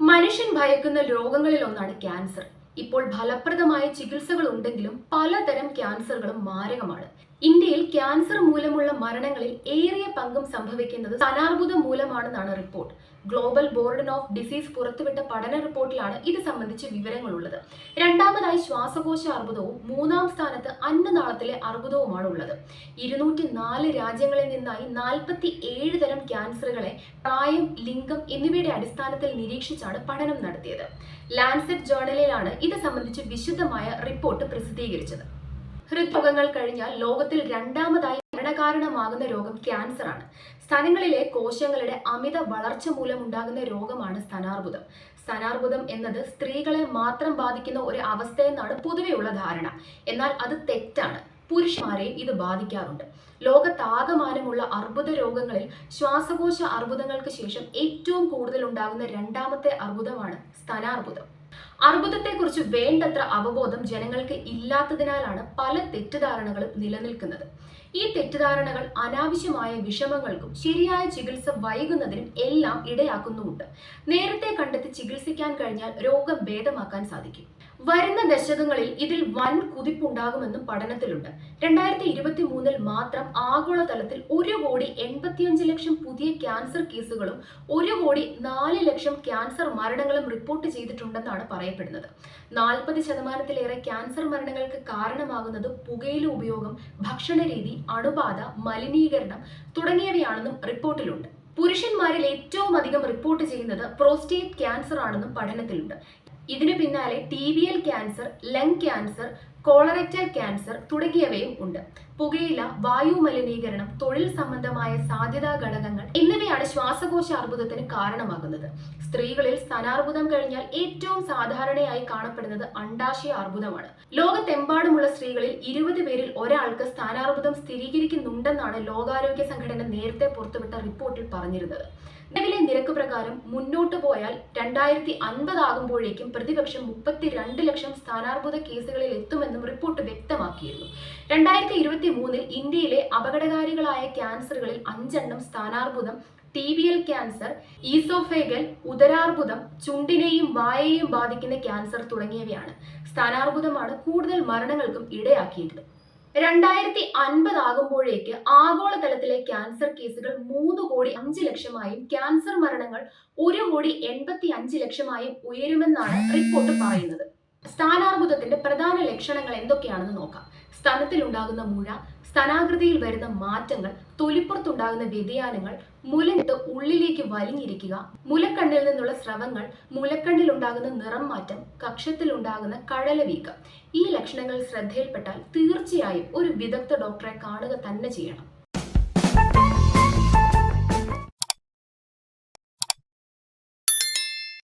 മനുഷ്യൻ ഭയക്കുന്ന രോഗങ്ങളിൽ ഒന്നാണ് ക്യാൻസർ ഇപ്പോൾ ഫലപ്രദമായ ചികിത്സകൾ ഉണ്ടെങ്കിലും പലതരം ക്യാൻസറുകളും മാരകമാണ്. ഇന്ത്യയിൽ ക്യാൻസർ മൂലമുള്ള മരണങ്ങളിൽ ഏറിയ പങ്കും സംഭവിക്കുന്നത് സ്ഥാനാർബുദം മൂലമാണെന്നാണ് report. Global burden of disease പുറത്തുവിട്ട പഠന റിപ്പോർട്ടിലാണ് ഇത് സംബന്ധിച്ച് വിവരങ്ങളുള്ളത്. രണ്ടാമതായി ശ്വാസകോശ അർബുദവും മൂന്നാം സ്ഥാനത്ത് അന്നനാളത്തിലെ അർബുദവുമാണ് ഉള്ളത് ഇരുന്നൂറ്റി നാല് രാജ്യങ്ങളിൽ നിന്നായി നാൽപ്പത്തി ഏഴ് തരം ക്യാൻസറുകളെ പ്രായം ലിംഗം എന്നിവയുടെ അടിസ്ഥാനത്തിൽ നിരീക്ഷിച്ചാണ് പഠനം നടത്തിയത്. ലാൻസെറ്റ് ജേർണലിലാണ് ഇത് സംബന്ധിച്ച് വിശദമായ റിപ്പോർട്ട് പ്രസിദ്ധീകരിച്ചത്. ഹൃദ്രോഗങ്ങൾ കഴിഞ്ഞാൽ ലോകത്തിൽ രണ്ടാമതായി മരണകാരണമാകുന്ന രോഗം ക്യാൻസർ ആണ് സ്തനങ്ങളിലെ കോശങ്ങളുടെ അമിത വളർച്ച മൂലമുണ്ടാകുന്ന രോഗമാണ് സ്തനാർബുദം. സ്തനാർബുദം എന്നത് സ്ത്രീകളെ മാത്രം ബാധിക്കുന്ന ഒരു അവസ്ഥയെന്നാണ് പൊതുവെയുള്ള ധാരണ. എന്നാൽ അത് തെറ്റാണ്. പുരുഷന്മാരെയും ഇത് ബാധിക്കാറുണ്ട്. ലോകത്താകമാനമുള്ള അർബുദ രോഗങ്ങളിൽ ശ്വാസകോശ അർബുദങ്ങൾക്ക് ശേഷം ഏറ്റവും കൂടുതൽ ഉണ്ടാകുന്ന രണ്ടാമത്തെ അർബുദമാണ് സ്തനാർബുദം. അർബുദത്തെക്കുറിച്ച് വേണ്ടത്ര അവബോധം ജനങ്ങൾക്ക് ഇല്ലാത്തതിനാലാണ് പല തെറ്റിദ്ധാരണകളും നിലനിൽക്കുന്നത്. ഈ തെറ്റിദ്ധാരണകൾ അനാവശ്യമായ വിഷമങ്ങൾക്കും ശരിയായ ചികിത്സ വൈകുന്നതിനും എല്ലാം ഇടയാക്കുന്നുമുണ്ട്. നേരത്തെ കണ്ടെത്തി ചികിത്സിക്കാൻ കഴിഞ്ഞാൽ രോഗം ഭേദമാക്കാൻ സാധിക്കും. വരുന്ന ദശകങ്ങളിൽ ഇതിൽ വൻ കുതിപ്പുണ്ടാകുമെന്നും പഠനത്തിലുണ്ട്. രണ്ടായിരത്തി ഇരുപത്തി മൂന്നിൽ മാത്രം ആഗോളതലത്തിൽ ഒരു കോടി എൺപത്തിയഞ്ച് ലക്ഷം പുതിയ ക്യാൻസർ കേസുകളും ഒരു കോടി നാല് ലക്ഷം ക്യാൻസർ മരണങ്ങളും റിപ്പോർട്ട് ചെയ്തിട്ടുണ്ടെന്നാണ് പറയപ്പെടുന്നത്. നാൽപ്പത് ശതമാനത്തിലേറെ ക്യാൻസർ മരണങ്ങൾക്ക് കാരണമാകുന്നത് പുകയില ഉപയോഗം ഭക്ഷണരീതി അണുബാധ മലിനീകരണം തുടങ്ങിയവയാണെന്നും റിപ്പോർട്ടിലുണ്ട്. പുരുഷന്മാരിൽ ഏറ്റവും അധികം റിപ്പോർട്ട് ചെയ്യുന്നത് പ്രോസ്റ്റേറ്റ് ക്യാൻസർ ആണെന്നും പഠനത്തിലുണ്ട്. ഇതിനു പിന്നാലെ T B L cancer lung cancer colorectal cancer തുടങ്ങിയവയും ഉണ്ട്. പുകയില വായു മലിനീകരണം തൊഴിൽ സംബന്ധമായ സാധ്യതാ ഘടകങ്ങൾ എന്നിവയാണ് ശ്വാസകോശ അർബുദത്തിന് കാരണമാകുന്നത്. സ്ത്രീകളിൽ സ്ഥാനാർബുദം കഴിഞ്ഞാൽ ഏറ്റവും സാധാരണയായി കാണപ്പെടുന്നത് അണ്ടാശയ അർബുദമാണ്. ലോകത്തെമ്പാടുമുള്ള സ്ത്രീകളിൽ ഇരുപത് പേരിൽ ഒരാൾക്ക് സ്ഥാനാർബുദം സ്ഥിരീകരിക്കുന്നുണ്ടെന്നാണ് ലോകാരോഗ്യ സംഘടന നേരത്തെ പുറത്തുവിട്ട റിപ്പോർട്ടിൽ പറഞ്ഞിരുന്നത്. നിലവിലെ നിരക്ക് പ്രകാരം മുന്നോട്ട് പോയാൽ രണ്ടായിരത്തി അൻപതാകുമ്പോഴേക്കും പ്രതിപക്ഷം മുപ്പത്തിരണ്ട് ലക്ഷം സ്ഥാനാർബുദ കേസുകളിൽ എത്തുമെന്നും റിപ്പോർട്ട് വ്യക്തമാക്കിയിരുന്നു രണ്ടായിരത്തി ഇരുപത്തി മൂന്നിൽ ഇന്ത്യയിലെ അപകടകാരികളായ ക്യാൻസറുകളിൽ അഞ്ചെണ്ണം സ്ഥാനാർബുദം T B L cancer esophageal ഉദരാർബുദം ചുണ്ടിനെയും വായയെയും ബാധിക്കുന്ന ക്യാൻസർ തുടങ്ങിയവയാണ് സ്ഥാനാർബുദമാണ് കൂടുതൽ മരണങ്ങൾക്കും ഇടയാക്കിയത്. രണ്ടായിരത്തി അൻപത് ആകുമ്പോഴേക്ക് ആഗോളതലത്തിലെ ക്യാൻസർ കേസുകൾ മൂന്ന് കോടി അഞ്ച് ലക്ഷമായും ക്യാൻസർ മരണങ്ങൾ ഒരു കോടി എൺപത്തി അഞ്ച് ലക്ഷമായും ഉയരുമെന്നാണ് റിപ്പോർട്ട് പറയുന്നത്. സ്ഥാനാർബുദത്തിന്റെ പ്രധാന ലക്ഷണങ്ങൾ എന്തൊക്കെയാണെന്ന് നോക്കാം. സ്തനത്തിലുണ്ടാകുന്ന മുഴ സ്തനാകൃതിയിൽ വരുന്ന മാറ്റങ്ങൾ തൊലിപ്പുറത്തുണ്ടാകുന്ന വ്യതിയാനങ്ങൾ മുലനിട്ട് ഉള്ളിലേക്ക് വലിഞ്ഞിരിക്കുക മുലക്കണ്ണിൽ നിന്നുള്ള സ്രവങ്ങൾ മുലക്കണ്ണിൽ ഉണ്ടാകുന്ന നിറം മാറ്റം കക്ഷത്തിൽ ഉണ്ടാകുന്ന കഴലവീക്കം ഈ ലക്ഷണങ്ങൾ ശ്രദ്ധയിൽപ്പെട്ടാൽ തീർച്ചയായും ഒരു വിദഗ്ധ ഡോക്ടറെ കാണുക തന്നെ ചെയ്യണം.